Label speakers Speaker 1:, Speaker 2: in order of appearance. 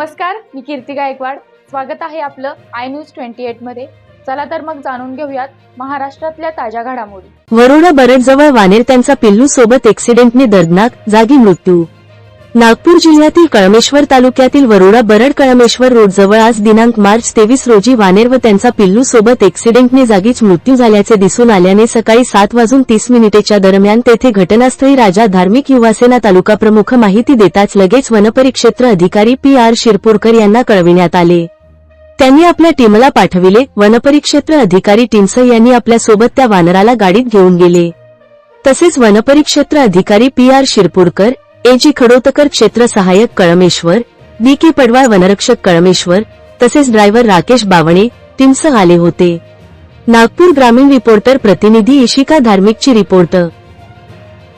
Speaker 1: नमस्कार मी कीर्ती गायकवाड. स्वागत आहे आपलं आय न्यूज ट्वेंटी एटमध्ये. चला तर मग जाणून घेऊयात महाराष्ट्रातल्या ताज्या घडामोडी.
Speaker 2: वरोडा बरडजवळ वानेर त्यांचा पिल्लू सोबत एक्सिडेंटने दर्दनाक जागी मृत्यू. नागपूर जिल्ह्यातील कळमेश्वर तालुक्यातील वरुडा बरड कळमेश्वर रोडजवळ आज दिनांक मार्च तेवीस रोजी वानेर व त्यांचा पिल्लू सोबत एक्सिडेंटने जागीच मृत्यू झाल्याचे दिसून आल्याने सकाळी सात वाजून तीस मिनिटेच्या दरम्यान तेथे घटनास्थळी राजा धार्मिक युवासेना तालुका प्रमुख माहिती देताच लगेच वनपरिक्षेत्र अधिकारी पी आर शिरपूरकर यांना कळविण्यात आले. त्यांनी आपल्या टीमला पाठविले. वनपरिक्षेत्र अधिकारी टिमसई यांनी आपल्यासोबत त्या वानराला गाडीत घेऊन गेले. तसेच वनपरिक्षेत्र अधिकारी P R Shirpurkar A G Khadotkar क्षेत्र सहाय्यक कळमेश्वर बी. के. पडवाळ वनरक्षक कळमेश्वर तसेच ड्रायव्हर राकेश बावणे टिमसह आले होते. नागपूर ग्रामीण रिपोर्टर प्रतिनिधी इशिका धार्मिकची रिपोर्टर